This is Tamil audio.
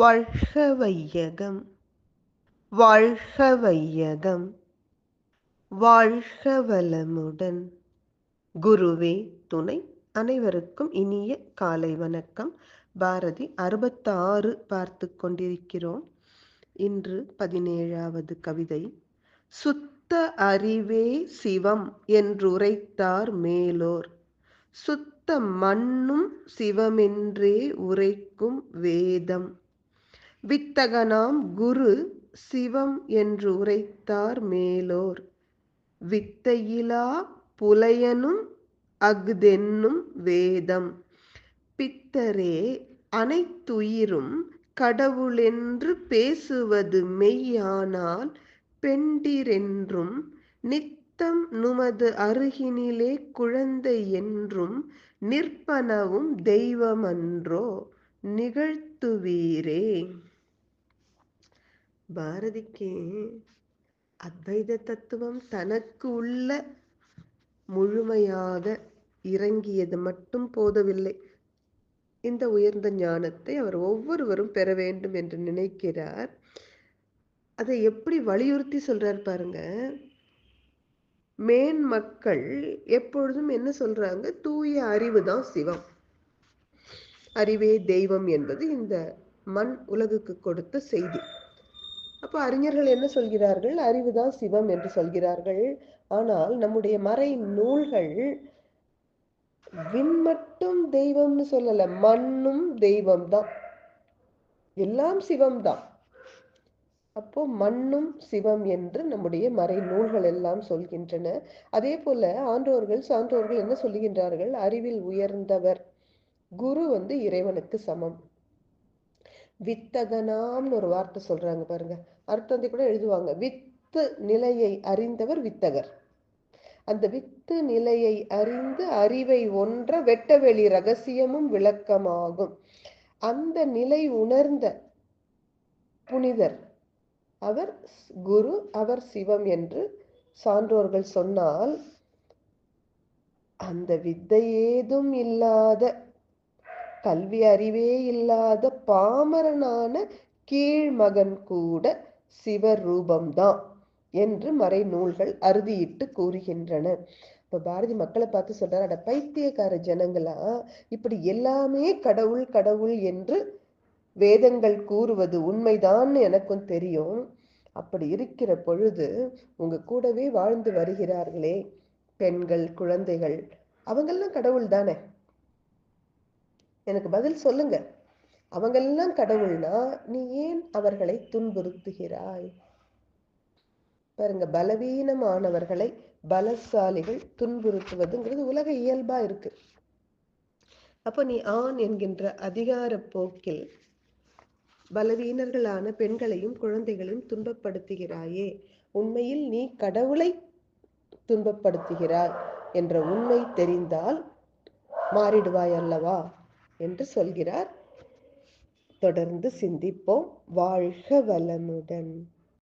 வாழ்க வையகம் வாழ்க வையகம் வாழ்க வளமுடன் குருவே துணை அனைவருக்கும் இனிய காலை வணக்கம். பாரதி அறுபத்தாறு பார்த்து கொண்டிருக்கிறோம். இன்று பதினேழாவது கவிதை. சுத்த அறிவே சிவம் என்றுரைத்தார் மேலோர். சுத்த மண்ணும் சிவமென்றே உரைக்கும் வேதம். வித்தகனாம் குரு சிவம் என்று உரைத்தார் மேலோர். வித்தையிலா புலையனும் அஃதென்னும் வேதம். பித்தரே அனைத்துயிரும் கடவுளென்று பேசுவது மெய்யானால் பெண்டிரென்றும் நித்தம் நுமது அருகினிலே குழந்தை என்றும் நிற்பனவும் தெய்வமன்றோ நிகழ்த்துவீரே. பாரதிக்கு அத்வைத தத்துவம் தனக்கு உள்ள முழுமையாக இறங்கியது மட்டும் போதவில்லை. இந்த உயர்ந்த ஞானத்தை அவர் ஒவ்வொருவரும் பெற வேண்டும் என்று நினைக்கிறார். அதை எப்படி வலியுறுத்தி சொல்றார் பாருங்க. மேன் மக்கள் எப்பொழுதும் என்ன சொல்றாங்க? தூய அறிவு தான் சிவம். அறிவே தெய்வம் என்பது இந்த மண் உலகுக்கு கொடுத்த செய்தி. அப்போ அறிஞர்கள் என்ன சொல்கிறார்கள்? அறிவுதான் சிவம் என்று சொல்கிறார்கள். ஆனால் நம்முடைய மறை நூல்கள் விண் மட்டும் தெய்வம்னு சொல்லல மண்ணும் தெய்வம் தான் எல்லாம் சிவம் தான் அப்போ மண்ணும் சிவம் என்று நம்முடைய மறை நூல்கள் எல்லாம் சொல்கின்றன. அதே போல ஆன்றோர்கள் சான்றோர்கள் என்ன சொல்லுகின்றார்கள்? அறிவில் உயர்ந்தவர். குரு வந்து இறைவனுக்கு சமம். வித்தகனாம்னு ஒரு வார்த்தை சொல்றாங்க பாருங்க. அர்த்தத்தை கூட எழுதுவாங்க. வித்து நிலையை அறிந்தவர் வித்தகர். அந்த வித்து நிலையை அறிந்து அறிவை ஒன்ற வெட்டவெளி ரகசியமும் விளக்கமாகும். அந்த நிலை உணர்ந்த புனிதர் அவர் குரு அவர் சிவம் என்று சான்றோர்கள் சொன்னால் அந்த வித்தை ஏதும் இல்லாத கல்வி அறிவே இல்லாத பாமரனான கீழ்மகன் கூட சிவரூபம்தான் என்று மறை நூல்கள் அறுதியிட்டு கூறுகின்றன. இப்போ பாரதி மக்களை பார்த்து சொல்றாரு அட பைத்தியக்கார ஜனங்களா இப்படி எல்லாமே கடவுள் கடவுள் என்று வேதங்கள் கூறுவது உண்மைதான் எனக்கும் தெரியும். அப்படி இருக்கிற பொழுது உங்க கூடவே வாழ்ந்து வருகிறார்களே பெண்கள் குழந்தைகள் அவங்கெல்லாம் கடவுள் தானே எனக்கு பதில் சொல்லுங்க. அவங்கெல்லாம் கடவுள்னா நீ ஏன் அவர்களை துன்புறுத்துகிறாய்? பாருங்க பலவீனமானவர்களை பலசாலிகள் துன்புறுத்துவதுங்கிறது உலக இயல்பா இருக்கு. அப்போ நீ ஆண் என்கின்ற அதிகார போக்கில் பலவீனர்களான பெண்களையும் குழந்தைகளையும் துன்பப்படுத்துகிறாயே. உண்மையில் நீ கடவுளை துன்பப்படுத்துகிறாய் என்ற உண்மை தெரிந்தால் மாறிடுவாய் அல்லவா? என்று சொல்கிறார். தொடர்ந்து சிந்திப்போம். வாழ்க வளமுடன்.